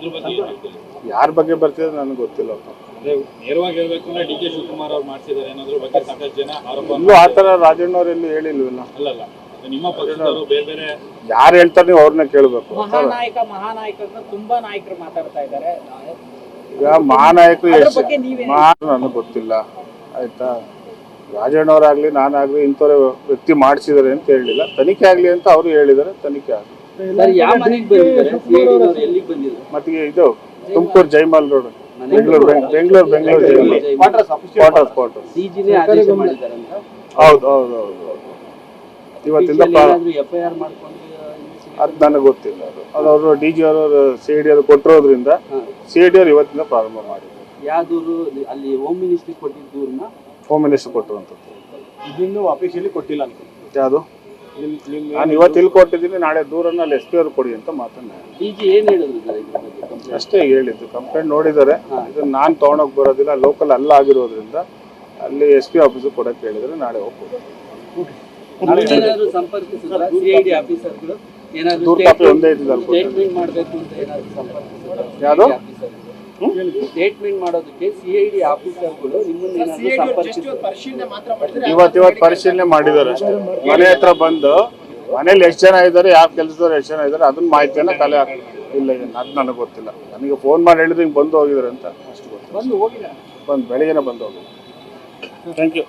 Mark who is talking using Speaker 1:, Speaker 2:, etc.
Speaker 1: ಅದ್ರ ಬಗ್ಗೆ ಏನ್ ಹೇಳ್ತೀರಿ?
Speaker 2: ಯಾರ ಬಗ್ಗೆ ಬರ್ತಿದೆ ನನಗೆ ಗೊತ್ತಿಲ್ಲಪ್ಪ
Speaker 1: ಅಂದ್ರೆ ನೇರವಾಗಿ ಹೇಳ್ಬೇಕು ಅಂದ್ರೆ ಡಿ ಕೆ ಶಿವಕುಮಾರ್ ಅವ್ರು ಮಾಡ್ತಿದ್ದಾರೆ ಅನ್ನೋದ್ರ ಬಗ್ಗೆ ಸಾಕಷ್ಟು ಜನ ಆರೋಪ
Speaker 2: ಇಲ್ಲೂ ಆ ಥರ ರಾಜಣ್ಣವ್ರು ಎಲ್ಲೂ ಹೇಳಿಲ್ವಲ್ಲ
Speaker 1: ಅಲ್ಲಲ್ಲ ಅದು ನಿಮ್ಮ ಪಕ್ಷದವರು ಬೇರೆ ಬೇರೆ
Speaker 2: ಯಾರು ಹೇಳ್ತಾರೆ ನೀವು ಅವ್ರನ್ನ ಕೇಳಬೇಕು.
Speaker 3: ಮಹಾನಾಯಕ ಮಹಾನಾಯಕ ಅಂತ ತುಂಬಾ ನಾಯಕರು ಮಾತಾಡ್ತಾ ಇದ್ದಾರೆ.
Speaker 2: ಈಗ ಮಹಾನಾಯಕರು
Speaker 3: ಅದ್ರ
Speaker 2: ಎಷ್ಟು
Speaker 3: ಬಗ್ಗೆ ನೀವೇನ್
Speaker 2: ಮಹಾ ನನಗೆ ಗೊತ್ತಿಲ್ಲ. ಆಯ್ತಾ? ರಾಜಣ್ಣವ್ರಾಗ್ಲಿ ನಾನಾಗ್ಲಿ ಇಂಥವ್ರ ವ್ಯಕ್ತಿ ಮಾಡಿಸಿದ್ದಾರೆ ಅಂತ ಹೇಳಿಲ್ಲ. ತನಿಖೆ ಆಗಲಿ ಅಂತ ಅವರು ಹೇಳಿದ್ದಾರೆ. ತನಿಖೆ ಆಗಲಿ. ಮತ್ತೆ ಇದು ತುಮಕೂರು ಜೈಮಾಲ್ ರೋಡ್. ಬೆಂಗಳೂರು ಬೆಂಗಳೂರು ಬೆಂಗಳೂರು ಜೈಮಾಲ್ ಹೌದು ಹೌದು ಹೌದು ಇವತ್ತಿಂದ ಅದು ನನಗೆ ಗೊತ್ತಿಲ್ಲ ಅದು. ಅದು ಅವರು ಡಿ ಜಿ ಅವರು ಸಿ ಡಿ ಅವರು ಕೊಟ್ಟಿರೋದ್ರಿಂದ ಸಿ ಡಿ ಅವರು ಇವತ್ತಿಂದ ಪ್ರಾರಂಭ ಮಾಡಿದ್ದಾರೆ
Speaker 4: ಯಾವ ದೂರು ಅಲ್ಲಿ ಹೋಮ್ ಮಿನಿಸ್ಟ್ರಿ ಕೊಟ್ಟಿದ್ದ
Speaker 2: ಹೋಮ್ ಮಿನಿಸ್ಟರ್ ಕೊಟ್ಟಿರುವಂಥದ್ದು.
Speaker 5: ಇದನ್ನು ಅಫಿಷಿಯಲಿ ಕೊಟ್ಟಿಲ್ಲ ಅಂತ
Speaker 2: ಯಾವುದು? ನಾನು ಇವತ್ತು ಇಲ್ಲಿ ಕೊಟ್ಟಿದ್ದೀನಿ ನಾಳೆ ದೂರನ್ನ ಅಲ್ಲಿ ಎಸ್ ಪಿ ಅವ್ರು ಕೊಡಿ ಅಂತ ಮಾತನ್ನ
Speaker 4: ಡಿಜಿ ಏನ್ ಹೇಳಿದ್ರು ಸರ್ ಇದ್ರ ಬಗ್ಗೆ ಕಂಪ್ಲೇಂಟ್
Speaker 2: ಅಷ್ಟೇ ಹೇಳಿದ್ದು ಕಂಪ್ಲೇಂಟ್ ನೋಡಿದ್ದಾರೆ. ಇದನ್ನ ನಾನು ತೊಗೊಂಡೋಗಿ ಬರೋದಿಲ್ಲ ಲೋಕಲ್ ಅಲ್ಲ ಆಗಿರೋದ್ರಿಂದ ಅಲ್ಲಿ ಎಸ್ ಪಿ ಆಫೀಸಿಗೆ ಕೊಡಕ್ಕೆ ಹೇಳಿದ್ರೆ ನಾಳೆ ಹೋಗ್ಬೋದು.
Speaker 4: ಏನಾದ್ರು ಸಂಪರ್ಕಿಸಿದ್ರ ಸಿಐಡಿ ಆಫೀಸರ್ಗಳು ಏನಾದ್ರು
Speaker 2: ದೂರ ಕಾಪಿ ಒಂದೇ
Speaker 4: ಸ್ಟೇಟ್ಮೆಂಟ್ ಮಾಡಬೇಕು ಅಂತ ಏನಾದ್ರು ಸಂಪರ್ಕಿಸಿದ್ರ
Speaker 2: ಯಾವ್ದು?
Speaker 4: ಸ್ಟೇಟ್ಮೆಂಟ್ ಮಾಡೋದಕ್ಕೆ ಸಿಐಡಿ ಆಫೀಸರ್ಗಳು ನಿಮ್ಮನ್ನ
Speaker 2: ಇವತ್ತು ಇವತ್ತು ಪರಿಶೀಲನೆ ಮಾಡಿದ್ದಾರೆ ಅಷ್ಟೇ. ಮನೆ ಹತ್ರ ಬಂದು ಮನೇಲಿ ಎಷ್ಟು ಜನ ಇದ್ದಾರೆ ಯಾವ ಕೆಲಸದವ್ರು ಎಷ್ಟು ಜನ ಇದ್ದಾರೆ ಅದನ್ನ ಮಾಹಿತಿಯನ್ನ ಕಲೆ ಇಲ್ಲ ಏನು ಅದು ನನಗೆ ಗೊತ್ತಿಲ್ಲ. ನನಗೆ ಫೋನ್ ಮಾಡಿ ಹೇಳಿದ್ರೆ ಹಿಂಗೆ ಬಂದು ಹೋಗಿದ್ದಾರೆ ಅಂತ ಅಷ್ಟು ಗೊತ್ತು
Speaker 3: ಬಂದು ಹೋಗಿಲ್ಲ
Speaker 2: ಬಂದು ಬೆಳಿಗ್ಗೆನೆ ಬಂದು ಥ್ಯಾಂಕ್ ಯು